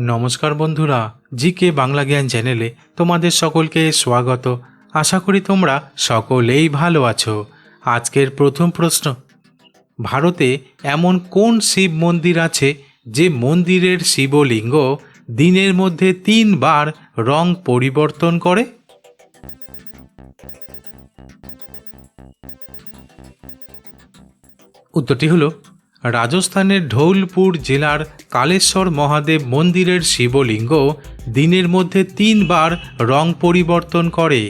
নমস্কার বন্ধুরা জি কে বাংলা জ্ঞান চ্যানেলে তোমাদের সকলকে স্বাগত। আশা করি তোমরা সকলেই ভালো আছো। আজকের প্রথম প্রশ্ন, ভারতে এমন কোন শিব মন্দির আছে যে মন্দিরের শিবলিঙ্গ দিনের মধ্যে তিনবার রং পরিবর্তন করে? উত্তরটি হলো রাজস্থানের ঢৌলপুর জেলার কালেশ্বর মহাদেব মন্দিরের শিবলিঙ্গ দিনের মধ্যে তিনবার রং পরিবর্তন করে,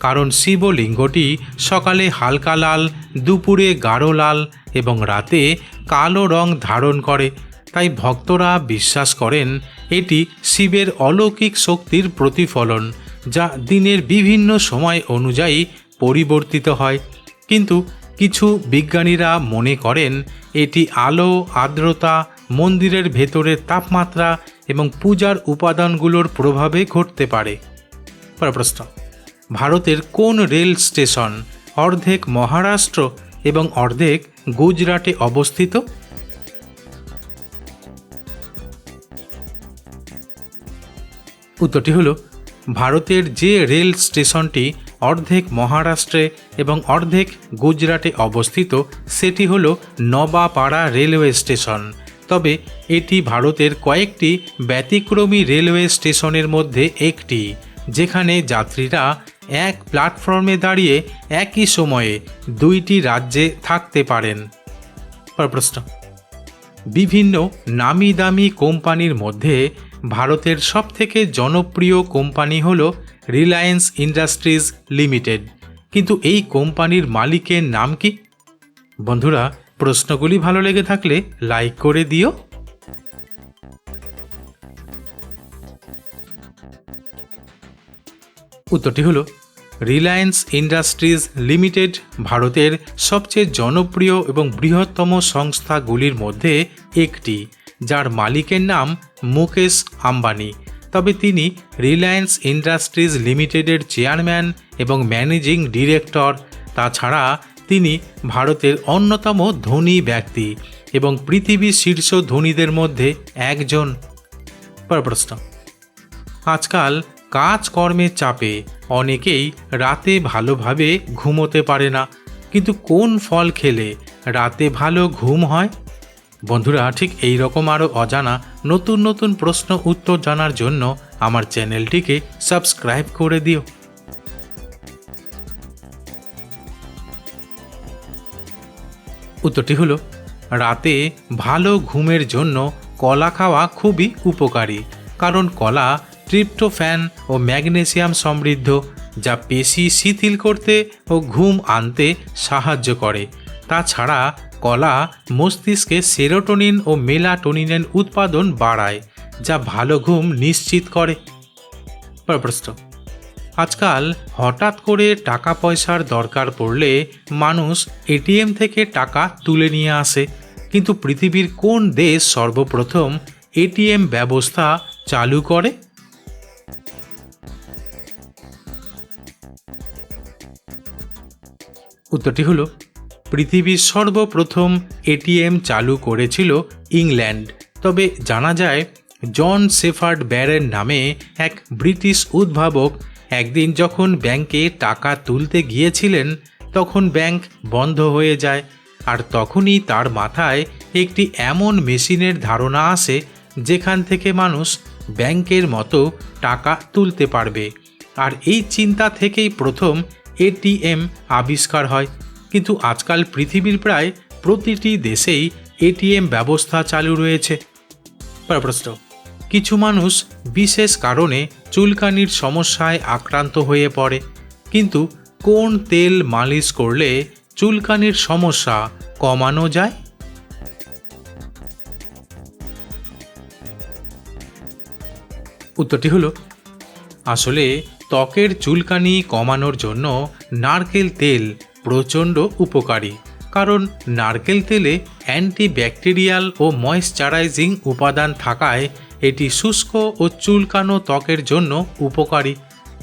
কারণ শিবলিঙ্গটি সকালে হালকা লাল, দুপুরে গাঢ় লাল এবং রাতে কালো রং ধারণ করে। তাই ভক্তরা বিশ্বাস করেন, এটি শিবের অলৌকিক শক্তির প্রতিফলন, যা দিনের বিভিন্ন সময় অনুযায়ী পরিবর্তিত হয়। কিন্তু কিছু বিজ্ঞানীরা মনে করেন এটি আলো, আর্দ্রতা, মন্দিরের ভেতরের তাপমাত্রা এবং পূজার উপাদানগুলোর প্রভাবে ঘটতে পারে। প্রশ্ন, ভারতের কোন রেল স্টেশন অর্ধেক মহারাষ্ট্র এবং অর্ধেক গুজরাটে অবস্থিত? উত্তরটি হলো, ভারতের যে রেল স্টেশনটি অর্ধেক মহারাষ্ট্রে এবং অর্ধেক গুজরাটে অবস্থিত, সেটি হল নবাপাড়া রেলওয়ে স্টেশন। তবে এটি ভারতের কয়েকটি ব্যতিক্রমী রেলওয়ে স্টেশনের মধ্যে একটি, যেখানে যাত্রীরা এক প্ল্যাটফর্মে দাঁড়িয়ে একই সময়ে দুইটি রাজ্যে থাকতে পারেন। প্রশ্ন। বিভিন্ন নামি দামি কোম্পানির মধ্যে ভারতের সবথেকে জনপ্রিয় কোম্পানি হল রিলায়েন্স ইন্ডাস্ট্রিজ লিমিটেড কিন্তু এই কোম্পানির মালিকের নাম কি? বন্ধুরা, প্রশ্নগুলি ভালো লেগে থাকলে লাইক করে দিও। উত্তরটি হলো রিলায়েন্স ইন্ডাস্ট্রিজ লিমিটেড ভারতের সবচেয়ে জনপ্রিয় এবং বৃহত্তম সংস্থাগুলির মধ্যে একটি, যার মালিকের নাম মুকেশ আম্বানি। তবে তিনি রিলায়েন্স ইন্ডাস্ট্রিজ লিমিটেডের চেয়ারম্যান এবং ম্যানেজিং ডিরেক্টর। তাছাড়া তিনি ভারতের অন্যতম ধনী ব্যক্তি এবং পৃথিবীর শীর্ষ ধনীদের মধ্যে একজন। প্রশ্ন আজকাল কাজকর্মের চাপে অনেকেই রাতে ভালোভাবে ঘুমোতে পারে না। কিন্তু কোন ফল খেলে রাতে ভালো ঘুম হয়? বন্ধুরা, ঠিক এই রকম আরও অজানা নতুন নতুন প্রশ্ন উত্তর জানার জন্য আমার চ্যানেলটিকে সাবস্ক্রাইব করে দিও। উত্তরটি হলো, রাতে ভালো ঘুমের জন্য কলা খাওয়া খুবই উপকারী, কারণ কলা ট্রিপ্টোফ্যান ও ম্যাগনেসিয়াম সমৃদ্ধ, যা পেশি শিথিল করতে ও ঘুম আনতে সাহায্য করে। তাছাড়া কলা মস্তিষ্কে সেরোটোনিন ও মেলাটোনিনের উৎপাদন বাড়ায়, যা ভালো ঘুম নিশ্চিত করে। প্রশ্ন। আজকাল হঠাৎ করে টাকা পয়সার দরকার পড়লে মানুষ এটিএম থেকে টাকা তুলে নিয়ে আসে। কিন্তু পৃথিবীর কোন দেশ সর্বপ্রথম এটিএম ব্যবস্থা চালু করে? উত্তরটি হলো পৃথিবীর সর্বপ্রথম এটিএম চালু করেছিল ইংল্যান্ড। তবে জানা যায়, জন সেফার্ড ব্যারের নামে এক ব্রিটিশ উদ্ভাবক একদিন যখন ব্যাংকে টাকা তুলতে গিয়েছিলেন, তখন ব্যাংক বন্ধ হয়ে যায় আর তখনই তার মাথায় একটি এমন মেশিনের ধারণা আসে যেখান থেকে মানুষ ব্যাংকের মতো টাকা তুলতে পারবে। আর এই চিন্তা থেকেই প্রথম এটিএম আবিষ্কার হয়। কিন্তু আজকাল পৃথিবীর প্রায় প্রতিটি দেশেই এটিএম ব্যবস্থা চালু রয়েছে। প্রশ্ন, কিছু মানুষ বিশেষ কারণে চুলকানির সমস্যায় আক্রান্ত হয়ে পড়ে, কিন্তু কোন তেল মালিশ করলে চুলকানির সমস্যা কমানো যায়? উত্তরটি হলো, আসলে ত্বকের চুলকানি কমানোর জন্য নারকেল তেল প্রচণ্ড উপকারী। কারণ নারকেল তেলে অ্যান্টিব্যাকটেরিয়াল ও ময়েশ্চারাইজিং উপাদান থাকায় এটি শুষ্ক ও চুলকানো ত্বকের জন্য উপকারী।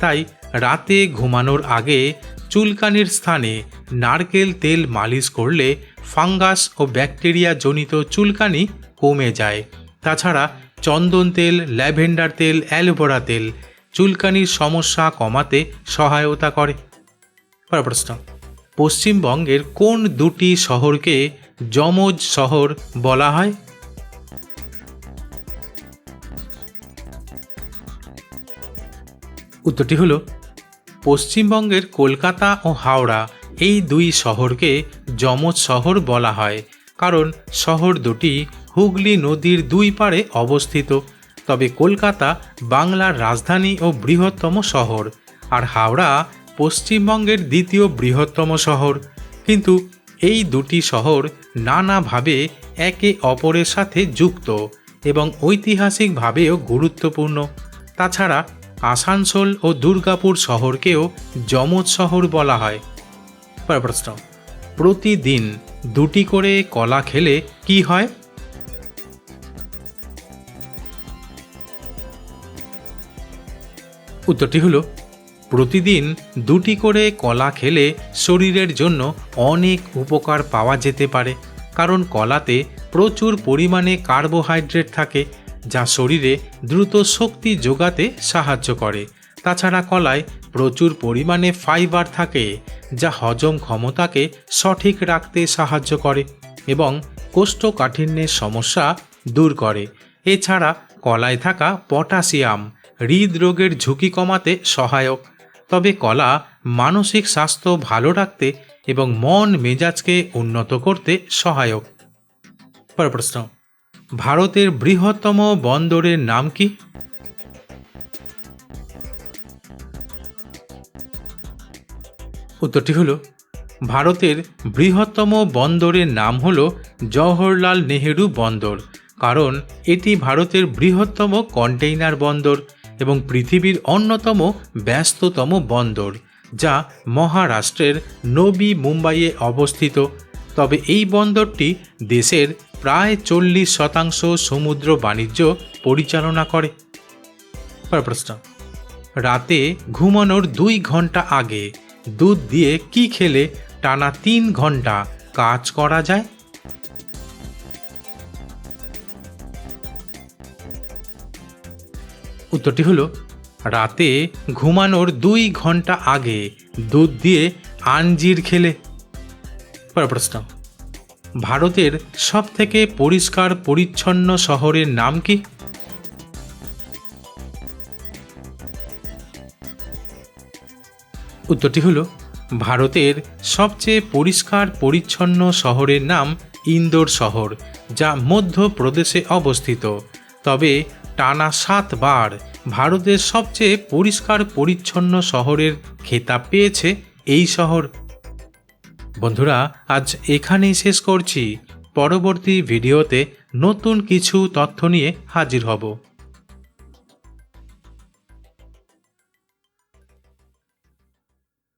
তাই রাতে ঘুমানোর আগে চুলকানির স্থানে নারকেল তেল মালিশ করলে ফাঙ্গাস ও ব্যাকটেরিয়া জনিত চুলকানি কমে যায়। তাছাড়া চন্দন তেল, ল্যাভেন্ডার তেল, অ্যালোভেরা তেল চুলকানির সমস্যা কমাতে সহায়তা করে। প্রশ্ন। পশ্চিমবঙ্গের কোন দুটি শহরকে যমজ শহর বলা হয়? উত্তরটি হলো, পশ্চিমবঙ্গের কলকাতা ও হাওড়া এই দুই শহরকে যমজ শহর বলা হয়। কারণ শহর দুটি হুগলি নদীর দুই পাড়ে অবস্থিত। তবে কলকাতা বাংলার রাজধানী ও বৃহত্তম শহর। আর হাওড়া পশ্চিমবঙ্গের দ্বিতীয় বৃহত্তম শহর। কিন্তু এই দুটি শহর নানাভাবে একে অপরের সাথে যুক্ত এবং ঐতিহাসিকভাবেও গুরুত্বপূর্ণ। তাছাড়া আসানসোল ও দুর্গাপুর শহরকেও যমজ শহর বলা হয়। প্রশ্ন, প্রতিদিন দুটি করে কলা খেলে কি হয়? উত্তরটি হলো প্রতিদিন দুটি করে কলা খেলে শরীরের জন্য অনেক উপকার পাওয়া যেতে পারে, কারণ কলাতে প্রচুর পরিমাণে কার্বোহাইড্রেট থাকে, যা শরীরে দ্রুত শক্তি যোগাতে সাহায্য করে। তাছাড়া কলায় প্রচুর পরিমাণে ফাইবার থাকে, যা হজম ক্ষমতাকে সঠিক রাখতে সাহায্য করে এবং কোষ্ঠকাঠিন্যের সমস্যা দূর করে। এছাড়া কলায় থাকা পটাশিয়াম হৃদরোগের ঝুঁকি কমাতে সহায়ক। তবে কলা মানসিক স্বাস্থ্য ভালো রাখতে এবং মন মেজাজকে উন্নত করতে সহায়ক। পরের প্রশ্ন, ভারতের বৃহত্তম বন্দরের নাম কি? উত্তরটি হলো, ভারতের বৃহত্তম বন্দরের নাম হল জওহরলাল নেহেরু বন্দর, কারণ এটি ভারতের বৃহত্তম কন্টেইনার বন্দর। এবং পৃথিবীর অন্যতম ব্যস্ততম বন্দর, যা মহারাষ্ট্রের নবী মুম্বাইয়ে অবস্থিত। তবে এই বন্দরটি দেশের প্রায় চল্লিশ শতাংশ সমুদ্র বাণিজ্য পরিচালনা করে। প্রশ্ন। রাতে ঘুমানোর দুই ঘণ্টা আগে দুধ দিয়ে কি খেলে টানা তিন ঘণ্টা কাজ করা যায়? উত্তরটি হলো, রাতে ঘুমানোর দুই ঘণ্টা আগে দুধ দিয়ে আঞ্জির খেলে। পরের প্রশ্ন, ভারতের সবথেকে পরিষ্কার পরিচ্ছন্ন শহরের নাম কি? উত্তরটি হলো, ভারতের সবচেয়ে পরিষ্কার পরিচ্ছন্ন শহরের নাম ইন্দোর শহর, যা মধ্যপ্রদেশে অবস্থিত। তবে টানা সাতবার ভারতের সবচেয়ে পরিষ্কার পরিচ্ছন্ন শহরের খেতাব পেয়েছে এই শহর। বন্ধুরা, আজ এখানেই শেষ করছি। পরবর্তী ভিডিওতে নতুন কিছু তথ্য নিয়ে হাজির হব।